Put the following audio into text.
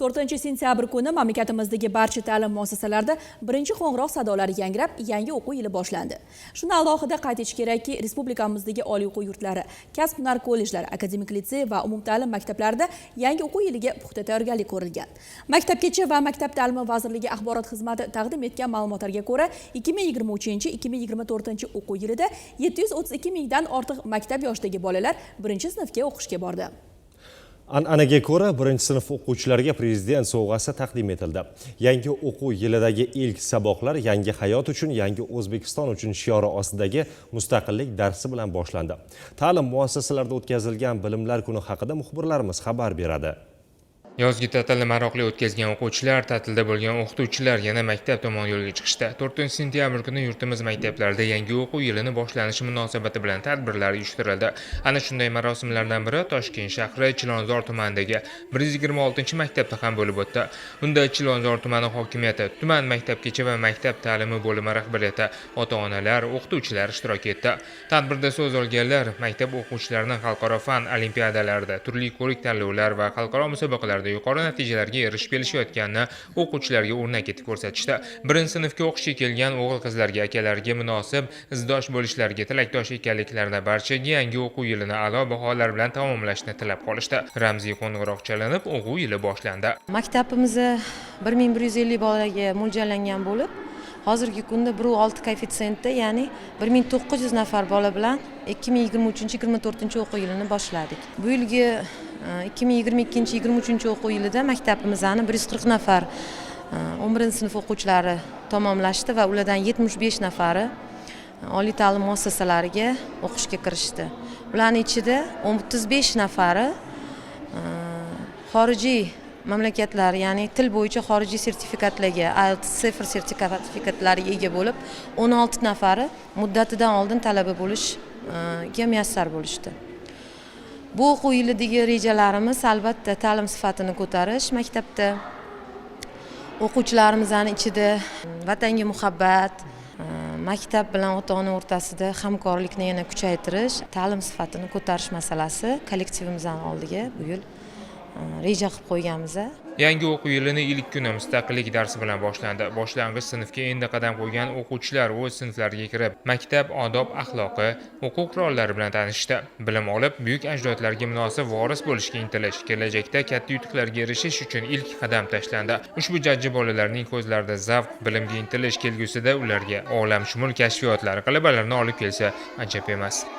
to'rtinchi sentyabr kuni mamlakatimizdagi barcha ta'lim muassasalarida birinchi qo'ng'iroq sadolari yangrab yangi o'quv yili boshlandi. Shuni alohida qayd etish kerakki respublikamizdagi oliy o'quv yurtlari kasb hunar kollejlari akademik litsey va umumta'lim maktablarida yangi o'quv yiliga puxta tayyorgarlik ko'rilgan. Maktabgacha va maktab ta'limi vazirligi axborot xizmati taqdim etgan ma'lumotlarga ko'ra 2023-2024 o'quv yilida 732 mingdan ortiq maktab yoshidagi bolalar birinchi sinfga o'qishga bordi. An'anaga ko'ra, birinchi sinf o'quvchilariga prezident sovg'asi taqdim etildi. Yangi o'quv yilidagi ilk saboqlar yangi hayot uchun, yangi O'zbekiston uchun shiori ostidagi mustaqillik darsi bilan boshlandi. Ta'lim muassasalarida o'tkazilgan bilimlar kuni haqida muxbirlarimiz xabar beradi. Yozgi ta'tilni maroqli o'tkazgan o'quvchilar, ta'tilda bo'lgan o'qituvchilar yana maktab tomon yo'lga chiqishdi. 4 sentyabr kuni yurtimiz maktablarida yangi o'quv yilini boshlanishi munosabati bilan tadbirlar uyushtirildi. Ana shunday marosimlardan biri Toshkent shahri Chilonzor tumanidagi 126-maktabda ham bo'lib o'tdi. Unda Chilonzor tumani hokimiyati, tuman maktabgacha va maktab ta'limi bo'limi rahbariyati, ota-onalar, o'qituvchilar ishtirok etdi. Tadbirda so'z olganlar maktab o'quvchilarini xalqaro fan olimpiadalarida, turli ko'rik tanlovlar va xalqaro musobaqalar musobaqalarda yuqori natijalarga erishib kelishayotganini o'quvchilarga o'rnak etib ko'rsatishdi. Birinchi sinfga o'qishga kelgan o'g'il-qizlarga, akalariga munosib izdosh bo'lishlariga tilakdosh ekanliklarini barchaga yangi o'quv yilini a'lo baholar bilan tamomlashni tilab qolishdi. Ramziy qo'ng'iroq chalinib, o'quv yili boshlandi. Maktabimiz 1150 bolaga mo'ljallangan bo'lib, hozirgi kunda 1.6 koeffitsiyentda, ya'ni 1900 nafar bola bilan 2023-24 o'quv yilini boshladik. Bu yilgi 2022-23 o'quv yilida maktabimizni 140 nafar e, 11 sinf o'quvchilari tamomlashdi va ulardan 75 nafari e, oliy ta'lim muassasalariga o'qishga kirishdi. Ularning ichida 35 nafari e, xorijiy mamlakatlar ya'ni til bo'yicha xorijiy sertifikatlarga IELTS sertifikatlariga ega bo'lib 16 nafari muddatidan oldin talaba bo'lishga muyassar bo'lishdi bu o'quv yilidagi rejalarimiz albatta ta'lim sifatini ko'tarish maktabda. O'quvchilarimizni ichida mm, vatanga muhabbat mm, maktab bilan ota ona o'rtasida hamkorlikni yana kuchaytirish ta'lim sifatini ko'tarish masalasi kollektivimizni oldiga bu yil reja qilib qo'yganmiz Yangi o'quv yilining ilk kuni mustaqillik darsi bilan boshlandi. Boshlang'ich sinfga endi qadam qo'ygan o'quvchilar o'z sinflariga kirib, maktab odob axloqi, o'quv qurollari bilan tanishdi. Bilim olib, buyuk ajdodlarga munosib voris bo'lishga intilish, kelajakda katta yutuqlarga erishish uchun ilk qadam tashlandi. Ushbu jajji bolalarning ko'zlarida zavq, bilimga intilish kelgusida ularga olamshumul kashfiyotlar, g'alabalarni olib kelsa ajab emas.